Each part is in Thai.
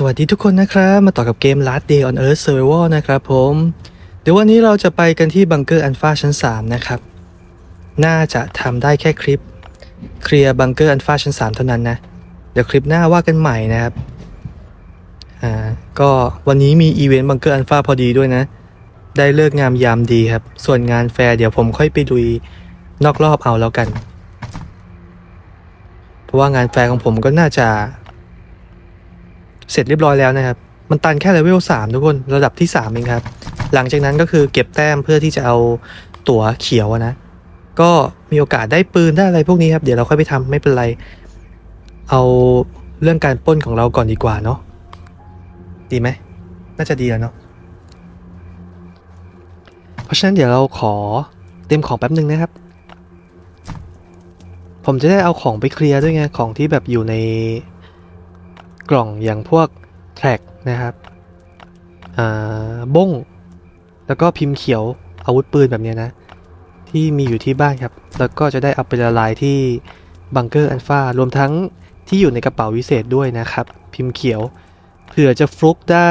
สวัสดีทุกคนนะครับ มาต่อกับเกม Last Day on Earth Survival นะครับผม เดี๋ยววันนี้เราจะไปกันที่บังเกอร์อันฟาชั้น 3 นะครับ น่าจะทำได้แค่คลิป เคลียร์บังเกอร์อันฟาชั้น 3 เท่านั้นนะ เดี๋ยวคลิปหน้าว่ากันใหม่นะครับ อ่า ก็วันนี้มีอีเวนต์บังเกอร์อันฟาพอดีด้วยนะ ได้เลิกงามยามดีครับ ส่วนงานแฟร์เดี๋ยวผมค่อยไปลุยนอกรอบเอาแล้วกัน เพราะว่างานแฟร์ของผมก็น่าจะ เสร็จเรียบร้อยแล้วนะครับ มันตันแค่เลเวล3ทุกคนระดับที่3เองครับ หลังจากนั้นก็คือเก็บแต้มเพื่อที่จะเอาตั๋วเขียวนะ ก็มีโอกาสได้ปืนได้อะไรพวกนี้ครับ เดี๋ยวเราค่อยไปทำไม่เป็นไร เอาเรื่องการป้นของเราก่อนดีกว่าเนาะดีไหมน่าจะดีแล้วเนาะเพราะฉะนั้นเดี๋ยวเราขอเตรียมของแป๊บหนึ่งนะครับ ผมจะได้เอาของไปเคลียร์ด้วยไงของที่แบบอยู่ใน กล่องอย่างพวกแทร็กนะครับบ้ง แล้วก็พิมพ์เขียวอาวุธปืนแบบนี้นะ ที่มีอยู่ที่บ้านครับ แล้วก็จะได้เอาไปละลายที่บังเกอร์อันฟารวมทั้งที่อยู่ในกระเป๋าวิเศษด้วยนะครับ พิมพ์เขียวเผื่อจะฟลุกได้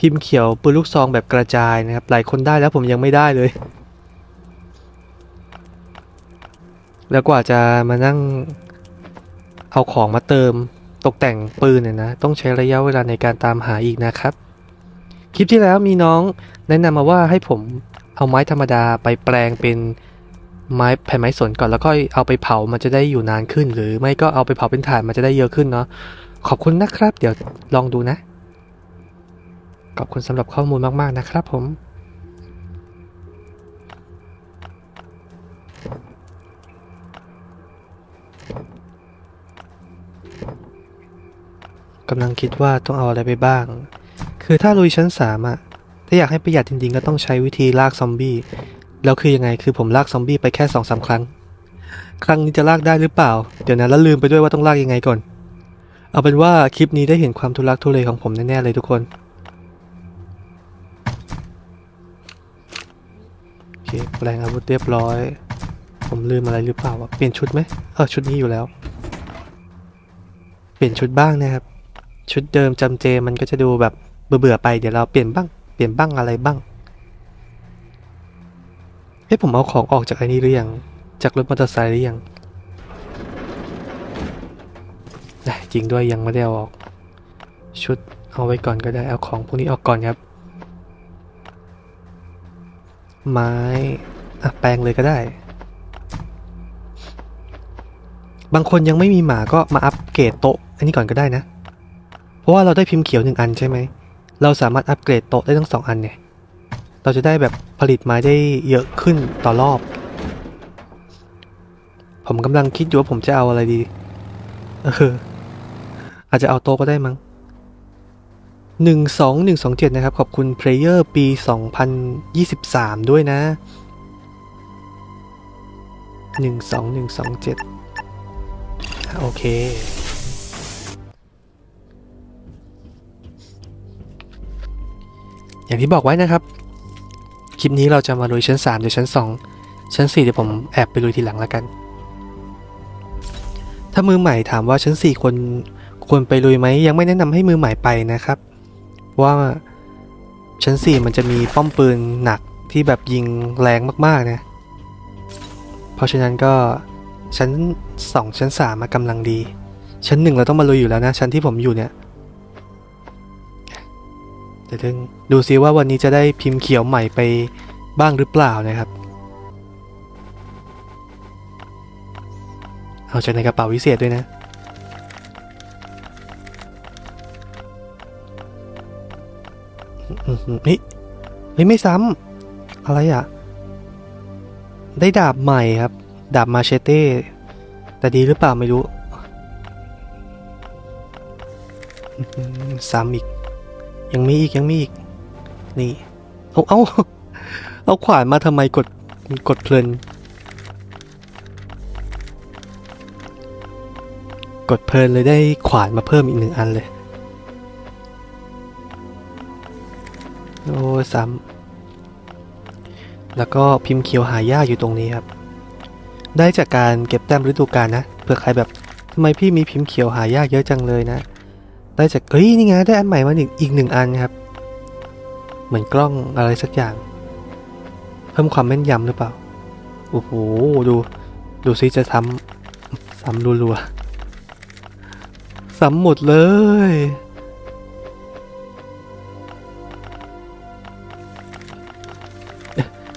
พิมพ์เขียวปืนลูกซองแบบกระจายนะครับ หลายคนได้แล้วผมยังไม่ได้เลย แล้วกว่าจะมานั่งเอาของมาเติม ตกแต่งปืนเนี่ยนะต้องใช้ระยะเวลาในการตามหาอีกนะครับ คลิปที่แล้วมีน้องแนะนำมาว่าให้ผมเอาไม้ธรรมดาไปแปลงเป็นไม้แผ่นไม้สนก่อนแล้วก็เอาไปเผามันจะได้อยู่นานขึ้น หรือไม่ก็เอาไปเผาเป็นถ่านมันจะได้เยอะขึ้นเนาะขอบคุณนะครับ เดี๋ยวลองดูนะ ขอบคุณสำหรับข้อมูลมากๆนะครับผม กำลังคิดว่าต้องเอาอะไรไปบ้าง คือถ้าลุยชั้นสามอะถ้าอยากให้ประหยัดจริงๆ ก็ต้องใช้วิธีลากซอมบี้ แล้วคือยังไง คือผมลากซอมบี้ไปแค่สองสาครั้ง ครั้งนี้จะลากได้หรือเปล่า เดี๋ยวนะแล้วลืมไปด้วยว่าต้องลากยังไงก่อน เอาเป็นว่าคลิปนี้ได้เห็นความทุลักทุเลของผมแน่ๆเลยทุกคน โอเค แปลงอาวุธเรียบร้อย ผมลืมอะไรหรือเปล่าวะ เปลี่ยนชุดไหมเออชุดนี้อยู่แล้ว เปลี่ยนชุดบ้างนะครับ ชุดเดิมจำเจมันก็จะดูแบบเบื่อๆไปเดี๋ยวเราเปลี่ยนบ้างเปลี่ยนบ้างอะไรบ้างเฮ้ยผมเอาของออกจากไอ้นี้หรือยังจากรถมอเตอร์ไซค์หรือยังจริงด้วยยังไม่ได้เอาออก ชุดเอาไว้ก่อนก็ได้เอาของพวกนี้ออกก่อนครับ ไม้อะแปลงเลยก็ได้ บางคนยังไม่มีหมาก็มาอัปเกรดโต๊ะ อันนี้ก่อนก็ได้นะ เพราะว่าเราได้พิมพ์เขียวหนึ่งอันใช่ไหม เราสามารถอัปเกรดโต๊ะได้ทั้งสองอันเนี่ย เราจะได้แบบผลิตไม้ได้เยอะขึ้นต่อรอบ ผมกำลังคิดอยู่ว่าผมจะเอาอะไรดีเอออาจจะเอาโต๊ะก็ได้มั้งหนึ่งสองหนึ่งสองเจ็ดนะครับ ขอบคุณเพลเยอร์ปีสองพันยี่สิบสามด้วยนะหนึ่งสองหนึ่งสองเจ็ดโอเค อย่างที่บอกไว้นะครับ คลิปนี้เราจะมาลุยชั้น3เดี๋ยวชั้น 2 ชั้น 4 เดี๋ยวผมแอบไปลุยทีหลังแล้วกัน ถ้ามือใหม่ถามว่าชั้น 4 ควรควรไปลุยไหมยังไม่แนะนำให้มือใหม่ไปนะครับ ว่าชั้น 4 มันจะมีป้อมปืนหนักที่แบบยิงแรงมากๆนะ เพราะฉะนั้นก็ชั้น 2 ชั้น3มากำลังดี ชั้น 1 เราต้องมาลุยอยู่แล้วนะ ชั้นที่ผมอยู่เนี่ย เดี๋ยวดึงดูซิว่าวันนี้จะได้พิมพ์เขียวใหม่ไปบ้างหรือเปล่านะครับ เอาจากในกระเป๋าวิเศษด้วยนะอืมเฮ้ยไม่ซ้ำอะไรอะ ได้ดาบใหม่ครับ ดาบมาเชเต้แต่ดีหรือเปล่าไม่รู้ซ้ำอีก ยังมีอีกยังมีอีก นี่เอาเอาเอาขวานมาทำไมกดกดเพลิน กดเพลินเลยได้ขวานมาเพิ่มอีกหนึ่งอันเลย โอ้ซ้ำแล้วก็พิมพ์เขียวหายากอยู่ตรงนี้ครับ ได้จากการเก็บแต้มฤดูกาลนะเผื่อใครแบบทำไมพี่มีพิมพ์เขียวหายากเยอะจังเลยนะ ได้จากเฮ้ยนี่ไงได้อันใหม่มาอีกอีกหนึ่งอันครับ เหมือนกล้องอะไรสักอย่าง เพิ่มความแม่นยำหรือเปล่า โอ้โหดู ดูซิจะทำซ้ำรัวๆซ้ำหมดเลย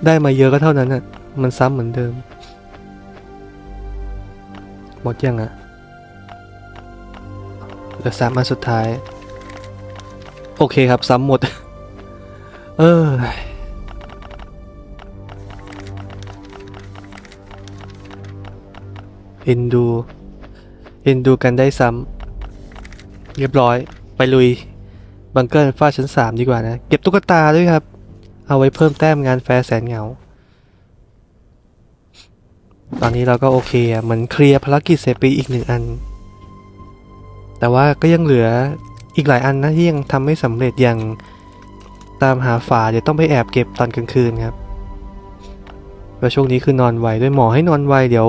ได้มาเยอะก็เท่านั้นน่ะ มันซ้ำเหมือนเดิม หมดยังอะ เหลือสามอันสุดท้าย โอเคครับ ซ้ำหมด เออเอ็นดูเอ็นดูกันได้ซ้ำเรียบร้อย ไปลุย บังเกิลฟาชั้นสามดีกว่านะ เก็บตุ๊กตาด้วยครับ เอาไว้เพิ่มแต้มงานแฟร์แสนเหงา ตอนนี้เราก็โอเคอะ เหมือนเคลียร์ภารกิจเสร็จไปอีกหนึ่งอัน แต่ว่าก็ยังเหลืออีกหลายอันนะที่ยังทำไม่สำเร็จอย่างตามหาฝาเดี๋ยวต้องไปแอบเก็บตอนกลางคืนครับแล้วช่วงนี้คือนอนไวด้วยหมอให้นอนไวเดี๋ยว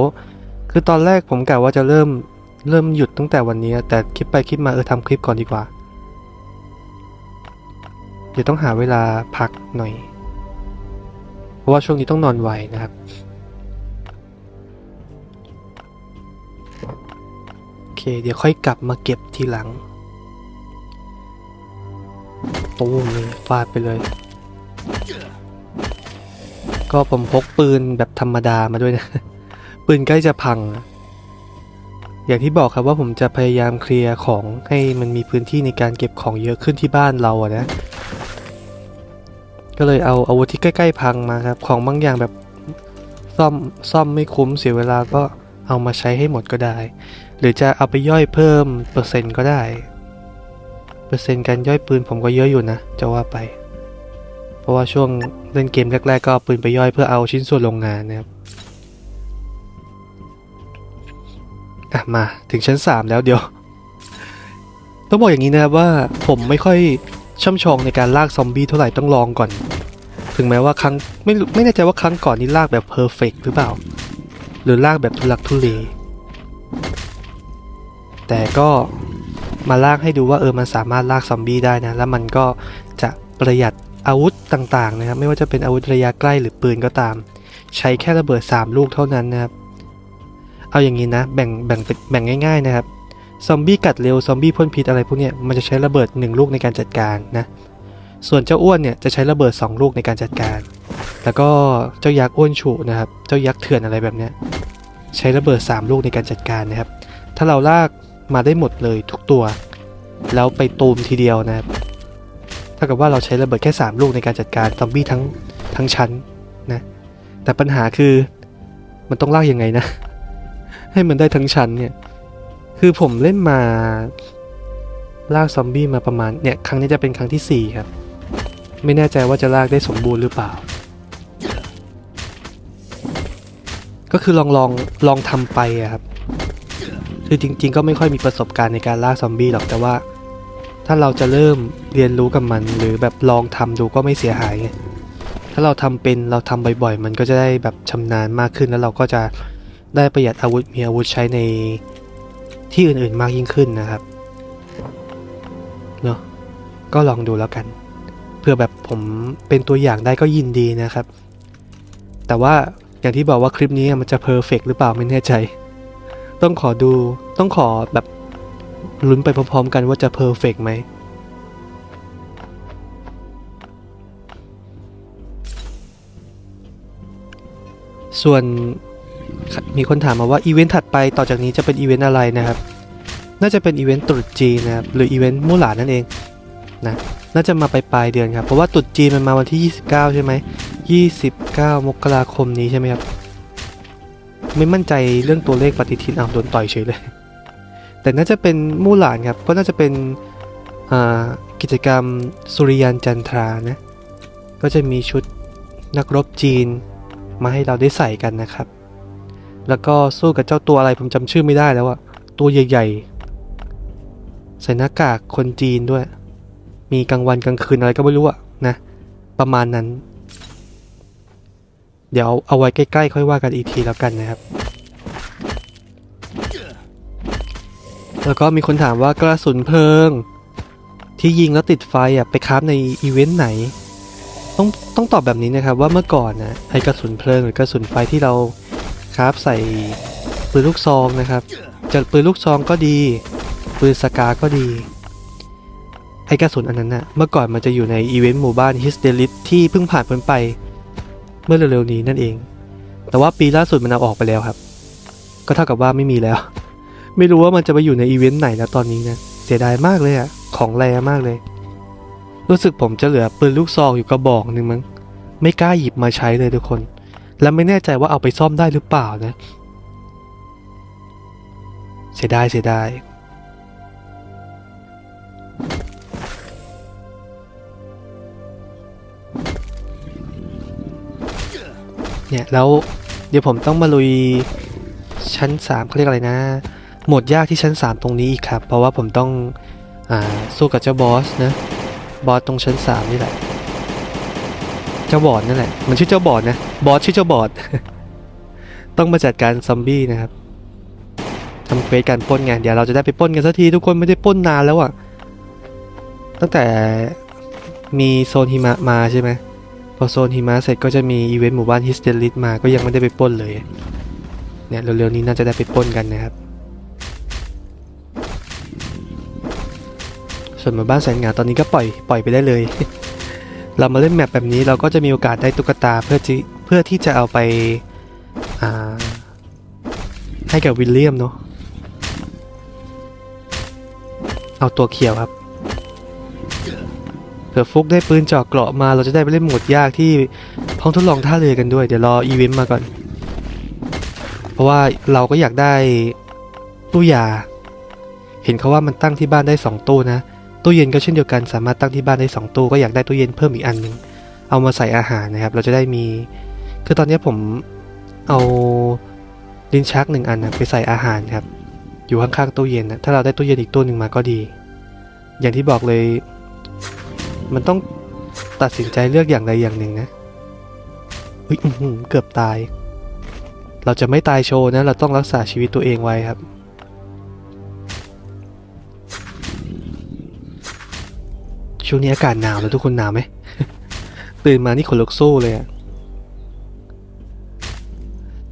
คือตอนแรกผมกะว่าจะเริ่มเริ่มหยุดตั้งแต่วันนี้ แต่คิดไปคิดมาเออทำคลิปก่อนดีกว่า เดี๋ยวต้องหาเวลาพักหน่อย เพราะว่าช่วงนี้ต้องนอนไวนะครับ เคเดี๋ยวค่อยกลับมาเก็บทีหลังตูมเลยฟาดไปเลย ก็ผมพกปืนแบบธรรมดามาด้วยนะ ปืนใกล้จะพัง อย่างที่บอกครับว่าผมจะพยายามเคลียร์ของให้มันมีพื้นที่ในการเก็บของเยอะขึ้นที่บ้านเราอะนะ ก็เลยเอาอาวุธที่ใกล้ ๆ พังมาครับ ของบางอย่างแบบซ่อมซ่อมไม่คุ้มเสียเวลาก็เอามาใช้ให้หมดก็ได้ รือจะเอาไปย่อยเพิ่มเปอร์เซ็นต์ก็ได้ เปอร์เซ็นต์การย่อยปืนผมก็เยอะอยู่นะ จะว่าไป เพราะว่าช่วงเล่นเกมแรกๆก็เอาปืนไปย่อยเพื่อเอาชิ้นส่วนโรงงานนะครับอะมาถึงชั้น 3 แล้วเดี๋ยว ต้องบอกอย่างนี้นะครับว่าผมไม่ค่อยช่ำชองในการลากซอมบี้เท่าไหร่ต้องลองก่อน ถึงแม้ว่าครั้งไม่ไม่แน่ใจว่าครั้งก่อนนี้ลากแบบเพอร์เฟกหรือเปล่า หรือลากแบบทุลักทุเล แต่ก็มาลากให้ดูว่าเออมันสามารถลากซอมบี้ได้นะ แล้วมันก็จะประหยัดอาวุธต่างๆนะครับ ไม่ว่าจะเป็นอาวุธระยะใกล้หรือปืนก็ตาม ใช้แค่ระเบิด 3 ลูกเท่านั้นนะครับ เอาอย่างนี้นะ แบ่งแบ่งแบ่งง่าย ๆนะครับ ซอมบี้กัดเร็ว ซอมบี้พ่นพิษอะไรพวกนี้มันจะใช้ระเบิด 1 ลูกในการจัดการนะ ส่วนเจ้าอ้วนเนี่ยจะใช้ระเบิด 2 ลูกในการจัดการ แล้วก็เจ้ายักษ์อ้วนฉุนะครับ เจ้ายักษ์เถื่อนอะไรแบบนี้ใช้ระเบิด 3 ลูกในการจัดการนะครับ ถ้าเราลาก มาได้หมดเลยทุกตัว แล้วไปตูมทีเดียวนะครับเท่ากับว่าเราใช้ระเบิดแค่ 3 ลูกในการจัดการซอมบี้ทั้งทั้งชั้นนะแต่ปัญหาคือมันต้องลากยังไงนะ ให้มันได้ทั้งชั้นเนี่ยคือผมเล่นมาลากซอมบี้มาประมาณเนี่ยครั้งนี้จะเป็นครั้งที่ 4 ครับ ไม่แน่ใจว่าจะลากได้สมบูรณ์หรือเปล่า ก็คือลองลองลองทำไปครับ คือจริง ๆ ก็ไม่ค่อยมีประสบการณ์ในการล่าซอมบี้หรอกแต่ว่า ถ้าเราจะเริ่มเรียนรู้กับมัน หรือแบบลองทำดูก็ไม่เสียหายไงถ้าเราทำเป็นเราทำบ่อยๆ มันก็จะได้แบบชำนาญมากขึ้นแล้วเราก็จะได้ประหยัดอาวุธมีอาวุธใช้ในที่อื่นๆมากยิ่งขึ้นนะครับเนาะก็ลองดูแล้วกันเพื่อแบบผมเป็นตัวอย่างได้ก็ยินดีนะครับ แต่ว่าอย่างที่บอกว่าคลิปนี้มันจะเพอร์เฟกหรือเปล่าไม่แน่ใจ ต้องขอดูต้องขอแบบลุ้นไปพร้อมๆกันว่าจะเพอร์เฟกไหมส่วนมีคนถามมาว่าอีเวนต์ถัดไปต่อจากนี้จะเป็นอีเวนต์อะไรนะครับ น่าจะเป็นอีเวนต์ตรุษจีนนะครับหรืออีเวนต์มู่หลานนั่นเองนะน่าจะมาไปปลายเดือนครับ เพราะว่าตรุษจีนมันมาวันที่ 29 ใช่ไหม 29 มกราคมนี้ใช่ไหมครับ ไม่มั่นใจเรื่องตัวเลขปฏิทินอ้าโดนต่อยเฉยเลย แต่น่าจะเป็นมู่หลานครับ ก็น่าจะเป็นกิจกรรมสุริยันจันทรานะ ก็จะมีชุดนักรบจีนมาให้เราได้ใส่กันนะครับ แล้วก็สู้กับเจ้าตัวอะไรผมจำชื่อไม่ได้แล้วอะตัวใหญ่ๆ ใส่หน้ากากคนจีนด้วย มีกลางวันกลางคืนอะไรก็ไม่รู้อะนะ ประมาณนั้น เดี๋ยวเอาไว้ใกล้ๆค่อยว่ากันอีกทีแล้วกันนะครับ แล้วก็มีคนถามว่ากระสุนเพลิง ที่ยิงแล้วติดไฟอะไปคราฟในอีเวนต์ไหน ต้องต้องตอบแบบนี้นะครับว่าเมื่อก่อนนะไอกระสุนเพลิงหรือกระสุนไฟที่เราคราฟใส่ปืนลูกซองนะครับจะปืนลูกซองก็ดี ปืนสกาก็ดีไอกระสุนอันนั้นน่ะเมื่อก่อนมันจะอยู่ในอีเวนต์หมู่บ้านฮิสเดลิสที่เพิ่งผ่านพ้นไป เมื่อเร็วๆนี้นั่นเอง แต่ว่าปีล่าสุดมันเอาออกไปแล้วครับ ก็เท่ากับว่าไม่มีแล้ว ไม่รู้ว่ามันจะไปอยู่ในอีเวนต์ไหนแล้วตอนนี้นะเสียดายมากเลยอะของแรมากเลย รู้สึกผมจะเหลือปืนลูกซองอยู่กระบอกหนึ่งมั้งไม่กล้าหยิบมาใช้เลยทุกคน และไม่แน่ใจว่าเอาไปซ่อมได้หรือเปล่านะ เสียดายเสียดาย เนี่ยแล้วเดี๋ยวผมต้องมาลุยชั้น3เขาเรียกอะไรนะโหมดยากที่ชั้น 3 ตรงนี้อีกครับ เพราะว่าผมต้องอ่าสู้กับเจ้าบอสนะบอสตรงชั้น 3 นี่แหละ เจ้าบอสนั่นแหละ มันชื่อเจ้าบอสนะบอสชื่อเจ้าบอสต้องมาจัดการซอมบี้นะครับทำเควสการป้นไงเดี๋ยวเราจะได้ไปป้นกันสักทีทุกคนไม่ได้ป้นนานแล้วอะตั้งแต่มีโซนหิมะมาใช่ไหม พอโซนหิมะเสร็จก็จะมีอีเวนต์หมู่บ้านฮิสเตลิสมาก็ยังไม่ได้ไปปล้นเลย เนี่ยเร็วๆนี้น่าจะได้ไปปล้นกันนะครับ ส่วนหมู่บ้านแสนงาตอนนี้ก็ปล่อยปล่อยไปได้เลย เรามาเล่นแมปแบบนี้เราก็จะมีโอกาสได้ตุ๊กตาเพื่อที่เพื่อที่จะเอาไปาให้กับวิลเลียมเนาะเอาตัวเขียวครับ เผื่อฟุกได้ปืนเจาะเกราะมาเราจะได้ไปเล่นโหมดยากที่ห้องทดลองท่าเรือกันด้วย เดี๋ยวรออีเวนต์มาก่อน เพราะว่าเราก็อยากได้ตู้ยา เห็นเขาว่ามันตั้งที่บ้านได้2ตู้นะตู้เย็นก็เช่นเดียวกันสามารถตั้งที่บ้านได้2ตู้ก็อยากได้ตู้เย็นเพิ่มอีกอันหนึ่งเอามาใส่อาหารนะครับ เราจะได้มี คือตอนนี้ผมเอาลิ้นชักหนึ่งอันนะไปใส่อาหารครับ อยู่ข้างๆตู้เย็นนะถ้าเราได้ตู้เย็นอีกตู้หนึ่งมาก็ดี อย่างที่บอกเลย มันต้องตัดสินใจเลือกอย่างใดอย่างหนึ่งนะอุ๊ยเกือบตาย เราจะไม่ตายโชว์นะ เราต้องรักษาชีวิตตัวเองไว้ครับ ช่วงนี้อากาศหนาวแล้วทุกคนหนาวไหม ตื่นมานี่ขนลุกสู้เลยอะ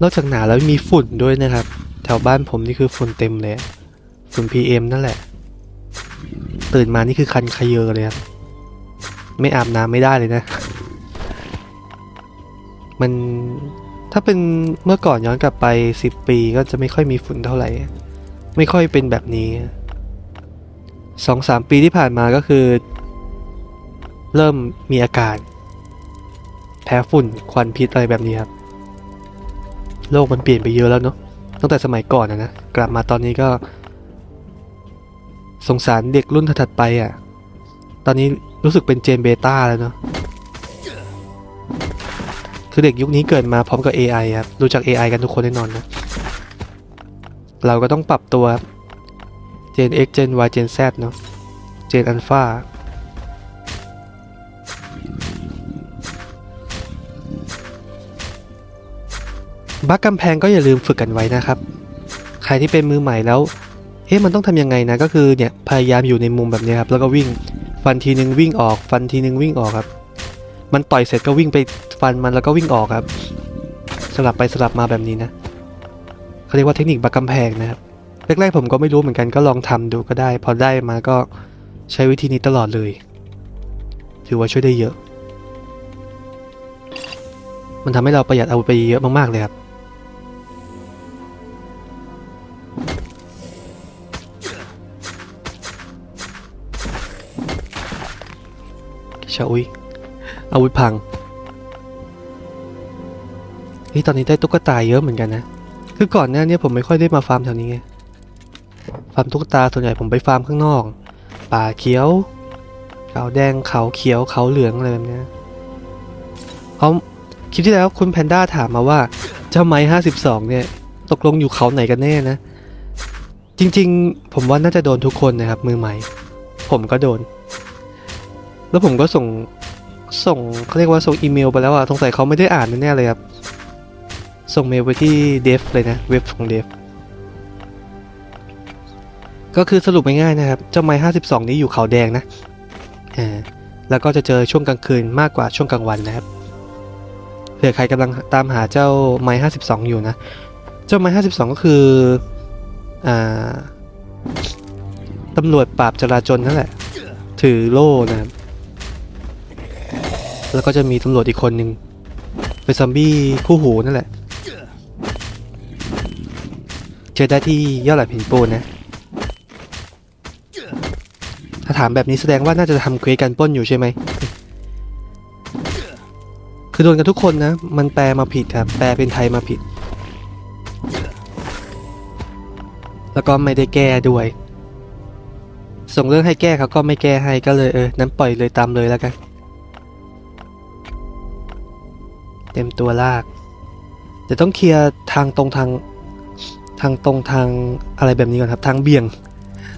นอกจากหนาวแล้วมีฝุ่นด้วยนะครับ แถวบ้านผมนี่คือฝุ่นเต็มเลย ฝุ่น PM นั่นแหละ ตื่นมานี่คือคันขยเยอเลยครับ ไม่อาบน้ำไม่ได้เลยนะ มันถ้าเป็นเมื่อก่อนย้อนกลับไปสิบปีก็จะไม่ค่อยมีฝุ่นเท่าไหร่ ไม่ค่อยเป็นแบบนี้สองสามปีที่ผ่านมาก็คือ เริ่มมีอาการ แพ้ฝุ่นควันพิษอะไรแบบนี้ครับ โลกมันเปลี่ยนไปเยอะแล้วเนาะตั้งแต่สมัยก่อนนะนะกลับมาตอนนี้ก็ สงสารเด็กรุ่นถัดไปอะ ตอนนี้ รู้สึกเป็นเจนเบต้าแล้วเนาะคือเด็กยุคนี้เกิดมาพร้อมกับ AI ครับรู้จัก AI กันทุกคนแน่นอนนะ เราก็ต้องปรับตัวครับ Gen X Gen Y Gen Z เนาะ Gen Alpha บักกำแพงก็อย่าลืมฝึกกันไว้นะครับ ใครที่เป็นมือใหม่แล้ว เอ๊ะมันต้องทำยังไงนะ ก็คือเนี่ย พยายามอยู่ในมุมแบบนี้ครับ แล้วก็วิ่ง ฟันทีนึงวิ่งออก ฟันทีนึงวิ่งออกครับ มันต่อยเสร็จก็วิ่งไปฟันมันแล้วก็วิ่งออกครับ สลับไปสลับมาแบบนี้นะเขาเรียกว่าเทคนิคบักกำแพงนะครับแรกๆผมก็ไม่รู้เหมือนกันก็ลองทำดูก็ได้ พอได้มาก็ใช้วิธีนี้ตลอดเลย ถือว่าช่วยได้เยอะ มันทำให้เราประหยัดอาวุธไปเยอะมากๆเลยครับ ชาอุยอาวุธพังนี่ตอนนี้ได้ตุ๊กตาเยอะเหมือนกันนะ คือก่อนหน้านี้ผมไม่ค่อยได้มาฟาร์มแถวนี้ไง ฟาร์มตุ๊กตาส่วนใหญ่ผมไปฟาร์มข้างนอก ป่าเขียว เขาแดง เขาเขียว เขาเหลืองอะไรแบบนี้เขาคลิปที่แล้วคุณแพนด้าถามมาว่า เจ้าไม้ห้าสิบสองเนี่ย ตกลงอยู่เขาไหนกันแน่นะ จริง ๆ ผมว่าน่าจะโดนทุกคนนะครับมือใหม่ ผมก็โดน แล้วผมก็ส่งส่งเขาเรียกว่าส่งอีเมลไปแล้วอะสงสัยเขาไม่ได้อ่านแน่ๆเลยครับ ส่งเมลไปที่เดฟเลยนะ เว็บของเดฟ ก็คือสรุปง่ายๆนะครับ เจ้าไม้52นี้อยู่เขาแดงนะแล้วก็จะเจอช่วงกลางคืนมากกว่าช่วงกลางวันนะครับเผื่อใครกำลังตามหาเจ้าไม้52อยู่นะ เจ้าไม้52ก็คืออ่าตำรวจปราบจราจรนั่นแหละ ถือโล่นะครับ แล้วก็จะมีตำรวจอีกคนหนึ่งเป็นซอมบี้คู่หูนั่นแหละ เจอได้ที่ยอดหลักหินปูนนะ ถ้าถามแบบนี้แสดงว่าน่าจะทำเควสการปล้นอยู่ใช่ไหม คือโดนกันทุกคนนะ มันแปลมาผิดครับ แปลเป็นไทยมาผิด แล้วก็ไม่ได้แก้ด้วย ส่งเรื่องให้แก้เขาก็ไม่แก้ให้ก็เลยเออ นั้นปล่อยเลยตามเลยแล้วกัน เต็มตัวลากแต่ต้องเคลียร์ทางตรงทางทางตรงทางอะไรแบบนี้ก่อนครับ ทางเบี่ยง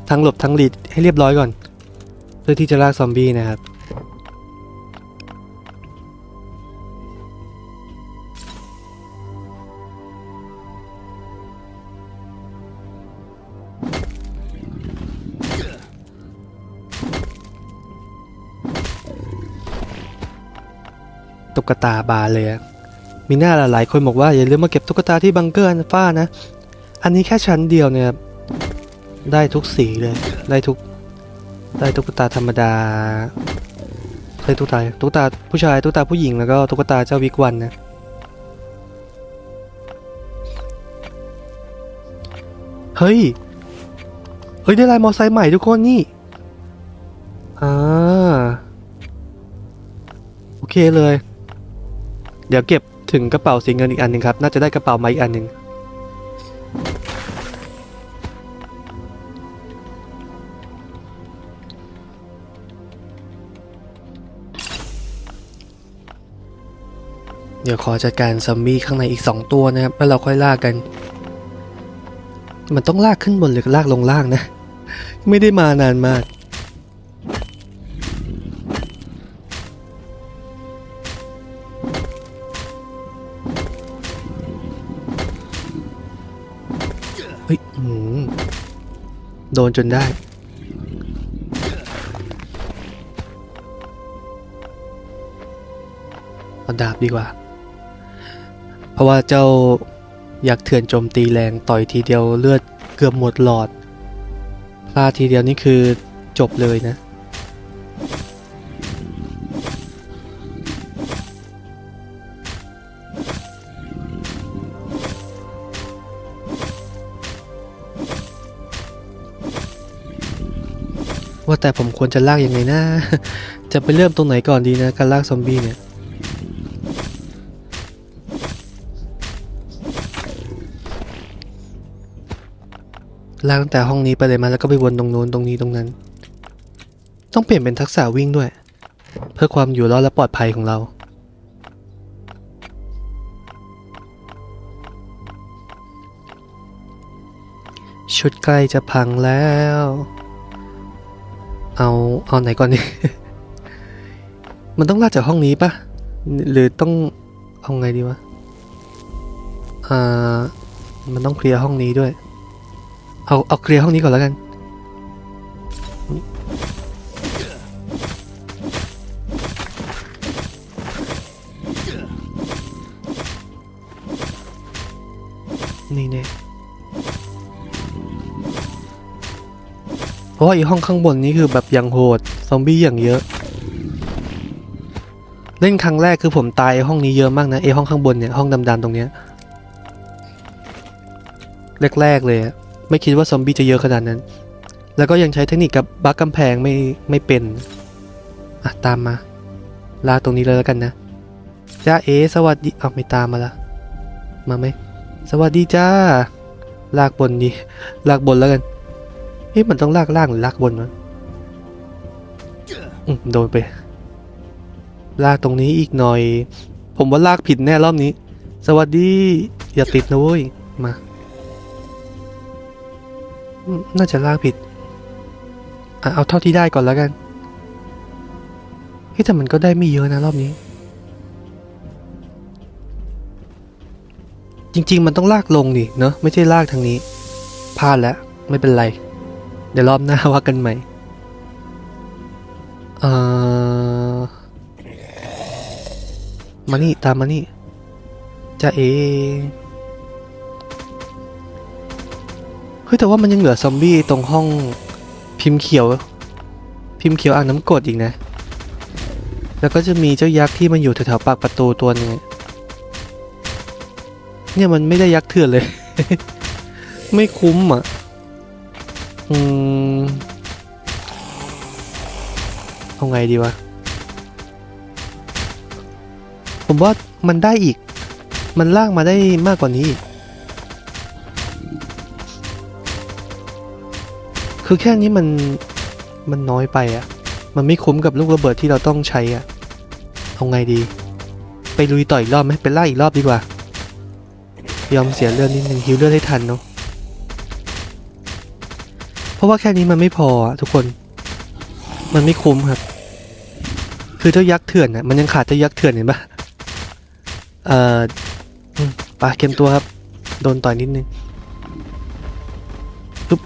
ทางหลบทางหลีดให้เรียบร้อยก่อน เพื่อที่จะลากซอมบี้นะครับ ตุ๊กตาบาเลยมีหน้าหลายๆคนบอกว่าอย่าลืมมาเก็บตุ๊กตาที่บังเกอร์อันฟ้านะ อันนี้แค่ชั้นเดียวเนี่ยได้ทุกสีเลย ได้ทุก ได้ตุ๊กตาธรรมดาได้ตุ๊กตาตุ๊กตาผู้ชายตุ๊กตาผู้หญิงแล้วก็ตุ๊กตาเจ้าวิกวันนะเฮ้ย เฮ้ยได้ลายมอไซค์ใหม่ทุกคนนี่ อ่า โอเคเลย เดี๋ยวเก็บถึงกระเป๋าสีเงินอีกอันหนึ่งครับ น่าจะได้กระเป๋ามาอีกอันหนึ่งเดี๋ยวขอจัดการซัมบี้ข้างในอีก 2 ตัวนะครับ แล้วเราค่อยลากกัน มันต้องลากขึ้นบนหรือลากลงล่างนะ ไม่ได้มานานมาก โดนจนได้ เอาดาบดีกว่า เพราะว่าเจ้าอยากเถื่อนโจมตีแรงต่อยทีเดียวเลือดเกือบหมดหลอด พลาดทีเดียวนี่คือจบเลยนะ แต่ผมควรจะลากยังไงนะ จะไปเริ่มตรงไหนก่อนดีนะ การลากซอมบี้เนี่ย ลากตั้งแต่ห้องนี้ไปเลยมาแล้วก็ไปวนตรงโน้นตรงนี้ตรงนั้น ต้องเปลี่ยนเป็นทักษะวิ่งด้วย เพื่อความอยู่รอดและปลอดภัยของเราชุดใกล้จะพังแล้ว เอาเอาไหนก่อนดีมันต้องลากจากห้องนี้ปะหรือต้องเอาไงดีวะอ่ามันต้องเคลียร์ห้องนี้ด้วย เอาเอาเคลียร์ห้องนี้ก่อนแล้วกัน นี่เนี่ ราะไอีห้องข้างบนนี้คือแบบอย่างโหด ซอมบี้อย่างเยอะ เล่นครั้งแรกคือผมตายห้องนี้เยอะมากนะไอห้องข้างบนเนี่ยห้องดำๆตรงเนี้ยแรกๆเลยไม่คิดว่าซอมบี้จะเยอะขนาดนั้น แล้วก็ยังใช้เทคนิคกับบักกำแพงไม่ไม่เป็นอะตามมาลาตรงนี้เลยแล้วกันนะจ้าเอสวัสดีเอาวไม่ตามมาละมาไหมสวัสดีจ้าลากบนดีลากบนแล้วกัน เฮ้ยมันต้องลากล่างหรือลากบนวะอืมโดนไป ลากตรงนี้อีกหน่อย ผมว่าลากผิดแน่รอบนี้ สวัสดี อย่าติดนะเว้ย มา น่าจะลากผิดอะเอาเท่าที่ได้ก่อนแล้วกันเฮ้ยแต่มันก็ได้ไม่เยอะนะรอบนี้ จริง ๆ มันต้องลากลงดิเนอะไม่ใช่ลากทางนี้พลาดแล้ว ไม่เป็นไร เดี๋ยวรอบหน้าว่ากันใหม่เอ่อมานี่ ตามมานี่จะเอเฮ้ยแต่ว่ามันยังเหลือซอมบี้ตรงห้องพิมพ์เขียว พิมพ์เขียวอ่างน้ำกรดอีกนะ แล้วก็จะมีเจ้ายักษ์ที่มันอยู่แถวๆปากประตูตัวนึงเนี่ยมันไม่ได้ยักษ์เถื่อนเลย ไม่คุ้มอะ อืมเอาไงดีวะ ผมว่ามันได้อีก มันลากมาได้มากกว่านี้ คือแค่นี้มันมันน้อยไปอะ่ะ มันไม่คุ้มกับลูกระเบิดที่เราต้องใช้อะ่ะ เอาไงดี ไปลุยต่ออีกรอบไหมไปไล่อีกรอบดีกว่า ยอมเสียเลือดนิดนึงฮิวเลือดให้ทันเนาะ ราะว่าแค่นี้มันไม่พอทุกคน มันไม่คุ้มครับ คือเจ้ายักษ์เถื่อนน่ะมันยังขาดเจ้ายักษ์เถื่อนเห็นปะเอ่ออืมไปเกมตัวครับ โดนต่อยนิดนึงปึ๊บ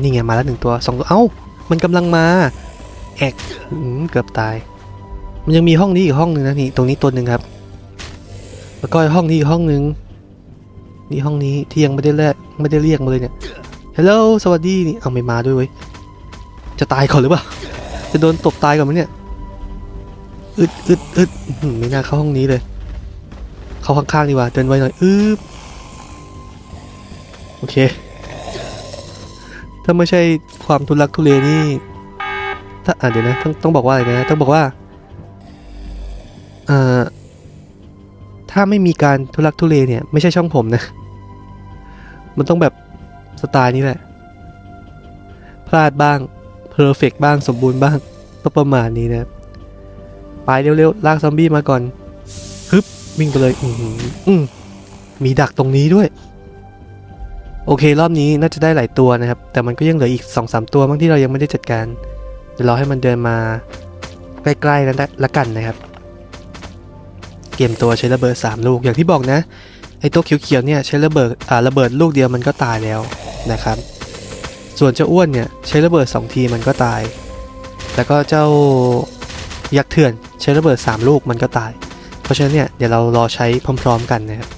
นี่ไงมาแล้วหนึ่งตัวสองตัวเอ้า มันกำลังมาแอกเกือบตาย มันยังมีห้องนี้อีกห้องหนึ่งนะนี่ตรงนี้ตัวหนึ่งครับ แล้วก็ห้องนี้อีกห้องหนึ่งนี่ห้องนี้ที่ยังไม่ได้เรียกไม่ได้เรียกมาเลยเนี่ย ฮัลโหลสวัสดีนี่เอาไม่มาด้วยเว้ยจะตายก่อนหรือเปล่าจะโดนตบตายก่อนไหมเนี่ยอึดอึดอึดไม่น่าเข้าห้องนี้เลย เข้าข้างๆดีกว่าเดินไวหน่อยอึบโอเค ถ้าไม่ใช่ความทุลักทุเลนี่ถ้าอ่าเดี๋ยวนะต้องต้องบอกว่าอะไรนะต้องบอกว่าเอ่อถ้าไม่มีการทุลักทุเลเนี่ย ไม่ใช่ช่องผมนะ มันต้องแบบ สไตล์นี้แหละ พลาดบ้างเพอร์เฟกบ้างสมบูรณ์บ้างก็ประมาณนี้นะไปเร็วๆลากซอมบี้มาก่อนฮึบวิ่งไปเลยอือหืออืมมีดักตรงนี้ด้วย โอเครอบนี้น่าจะได้หลายตัวนะครับ แต่มันก็ยังเหลืออีก2อสตัวบางที่เรายังไม่ได้จัดการเดี๋ยวราให้มันเดินมาใกล้ๆนั้นละกันนะครับเกมตัวใช้ระเบิด3ลูกอย่างที่บอกนะไอ้ตัวเขียวๆเนี่ยใช้ระเบิดอ่าระเบิดลูกเดียวมันก็ตายแล้ว นะครับ ส่วนเจ้าอ้วนเนี่ยใช้ระเบิด 2 ทีมันก็ตาย แล้วก็เจ้ายักษ์เถื่อนใช้ระเบิด 3 ลูกมันก็ตาย เพราะฉะนั้นเนี่ยเดี๋ยวเรารอใช้พร้อมๆกันนะครับ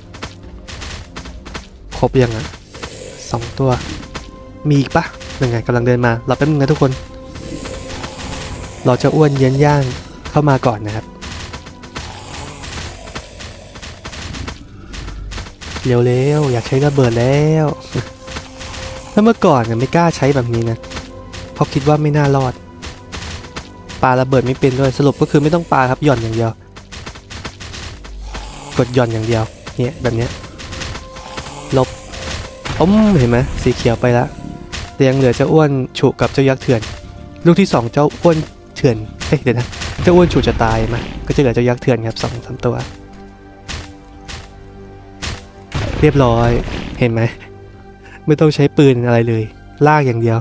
ครบยังอะสองตัว มีอีกปะยังไงกำลังเดินมารอแป๊บนึงนะทุกคนรอเจ้าอ้วนเย็นย่างเข้ามาก่อนนะครับ เร็วๆ อยากใช้ระเบิดแล้ว ถ้าเมื่อก่อนเนี่ยไม่กล้าใช้แบบนี้นะเพราะคิดว่าไม่น่ารอดปาระเบิดไม่เป็นด้วยสรุปก็คือไม่ต้องปาครับหย่อนอย่างเดียว กดหย่อนอย่างเดียวเนี่ยแบบเนี้ยลบอมเห็นไหมสีเขียวไปละแต่ยังเหลือเจ้าอ้วนฉุกับเจ้ายักษ์เถื่อน ลูกที่สองเจ้าอ้วนเถื่อนเอ้ยเดี๋ยวนะเจ้าอ้วนฉุจะตายมาก็จะเหลือเจ้ายักษ์เถื่อนครับสองสามตัว เรียบร้อยเห็นไหม ไม่ต้องใช้ปืนอะไรเลย ลากอย่างเดียว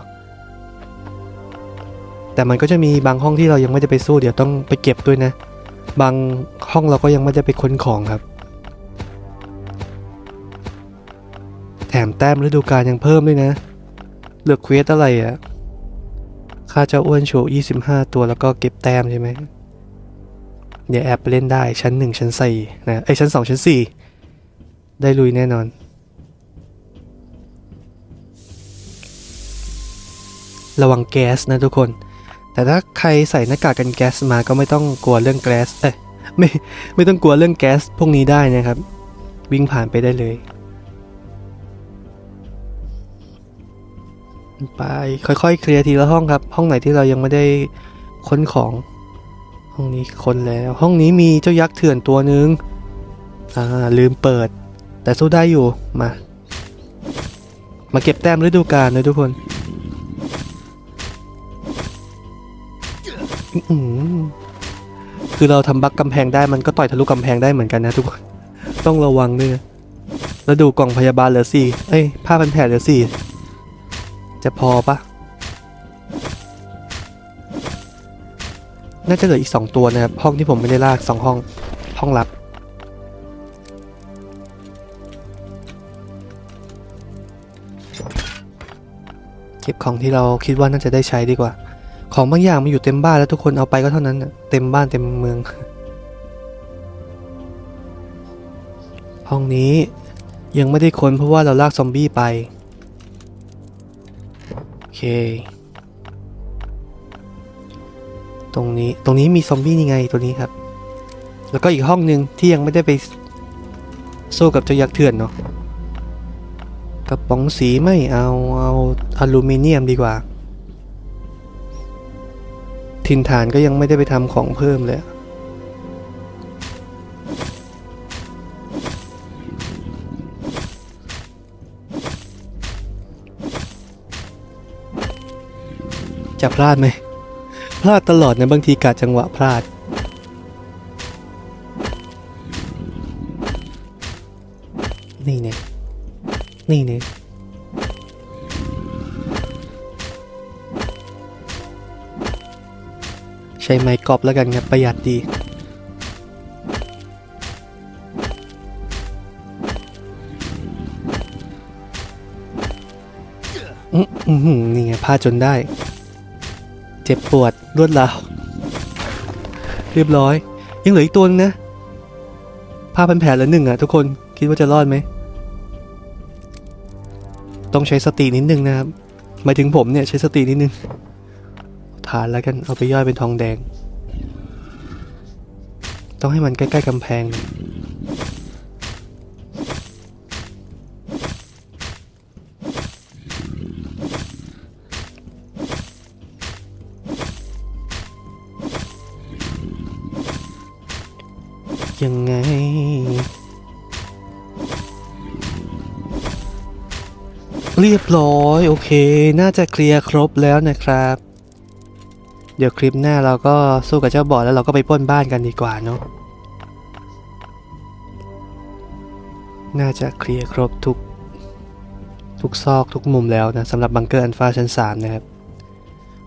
แต่มันก็จะมีบางห้องที่เรายังไม่ได้ไปสู้เดี๋ยวต้องไปเก็บด้วยนะ บางห้องเราก็ยังไม่ได้ไปค้นของครับ แถมแต้มฤดูกาลยังเพิ่มด้วยนะเหลือเควสอะไรอะ่ะค่าเจ้าอ้วนโชว์25 ตัวแล้วก็เก็บแต้มใช่ไหมเดี๋ยวแอปไปเล่นได้ชั้น 1 ชั้น4นะไอชั้น 2 ชั้น 4 ได้ลุยแน่นอน ระวังแก๊สนะทุกคน แต่ถ้าใครใส่หน้ากากกันแก๊สมาก็ไม่ต้องกลัวเรื่องแก๊สเอ้ยไม่ไม่ต้องกลัวเรื่องแก๊สพวกนี้ได้นะครับ วิ่งผ่านไปได้เลยไปค่อยๆ เคลียร์ทีละห้องครับ ห้องไหนที่เรายังไม่ได้ค้นของห้องนี้ค้นแล้ว ห้องนี้มีเจ้ายักษ์เถื่อนตัวหนึ่งอ่าลืมเปิด แต่สู้ได้อยู่มา มาเก็บแต้มฤดูกาลเลยทุกคน อื้อหือคือเราทำบักกำแพงได้มันก็ต่อยทะลุกำแพงได้เหมือนกันนะทุกคน ต้องระวังด้วยนะแล้วดูกล่องพยาบาลเหลือสี่เอ้ยผ้าพันแผลเหลือสี่จะพอปะน่าจะเหลืออีกสองตัวนะครับ ห้องที่ผมไม่ได้ลากสองห้อง ห้องลับ เก็บของที่เราคิดว่าน่าจะได้ใช้ดีกว่า ของบางอย่างมันอยู่เต็มบ้านแล้วทุกคนเอาไปก็เท่านั้นเต็มบ้านเต็มเมือง ห้องนี้ยังไม่ได้ค้นเพราะว่าเราลากซอมบี้ไป โอเค ตรงนี้ตรงนี้มีซอมบี้นี่ไงตัวนี้ครับ แล้วก็อีกห้องหนึ่งที่ยังไม่ได้ไปสู้กับเจ้ายักษ์เถื่อนเนาะกระป๋องสีไม่เอาเอาอลูมิเนียมดีกว่า ทินฐานก็ยังไม่ได้ไปทำของเพิ่มเลยจะพลาดไหม พลาดตลอดนะบางทีกาจังหวะพลาด นี่เนี่ยนี่เนี่ย ใช้ไม้กอบแล้วกันครับประหยัดดีนี่ไงพลาดจนได้ เจ็บปวดรวดราวเรียบร้อย ยังเหลืออีกตัวนึงนะผ้าพันแผลเหลือหนึ่งอะทุกคนคิดว่าจะรอดไหม ต้องใช้สตินิดนึงนะครับหมายถึงผมเนี่ยใช้สตินิดนึง ฐานแล้วกันเอาไปย่อยเป็นทองแดง ต้องให้มันใกล้ๆกำแพง ยังไงเรียบร้อย โอเค น่าจะเคลียร์ครบแล้วนะครับ เดี๋ยวคลิปหน้าเราก็สู้กับเจ้าบอดแล้วเราก็ไปป้นบ้านกันดีกว่าเนาะน่าจะเคลียร์ครบทุกทุกซอกทุกมุมแล้วนะสำหรับบังเกอร์อันฟาชั้น3นะครับ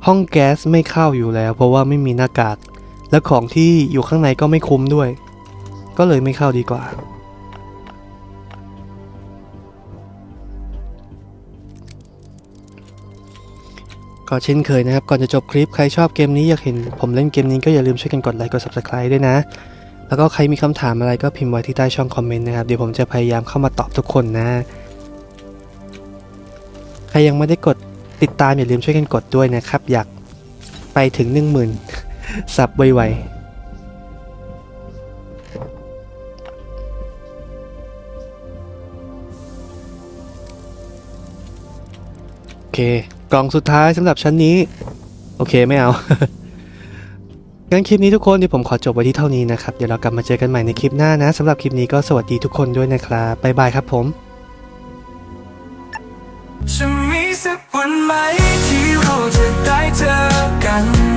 ห้องแก๊สไม่เข้าอยู่แล้ว เพราะว่าไม่มีหน้ากากและของที่อยู่ข้างในก็ไม่คุ้มด้วย ก็เลยไม่เข้าดีกว่า ก็เช่นเคยนะครับ ก่อนจะจบคลิปใครชอบเกมนี้อยากเห็นผมเล่นเกมนี้ก็อย่าลืมช่วยกันกดไลค์กด subscribe ด้วยนะ แล้วก็ใครมีคำถามอะไรก็พิมพ์ไว้ที่ใต้ช่องคอมเมนต์นะครับ เดี๋ยวผมจะพยายามเข้ามาตอบทุกคนนะ ใครยังไม่ได้กดติดตามอย่าลืมช่วยกันกดด้วยนะครับ อยากไปถึง 10,000ซับไวๆโอเค กล่องสุดท้ายสำหรับชั้นนี้ โอเคไม่เอา งั้นคลิปนี้ทุกคนเดี๋ยวผมขอจบไว้ที่เท่านี้นะครับ เดี๋ยวเรากลับมาเจอกันใหม่ในคลิปหน้านะสำหรับคลิปนี้ก็สวัสดีทุกคนด้วยนะครับบ๊ายบายครับผมจะมีสักวันไหมที่เราจะได้เจอกัน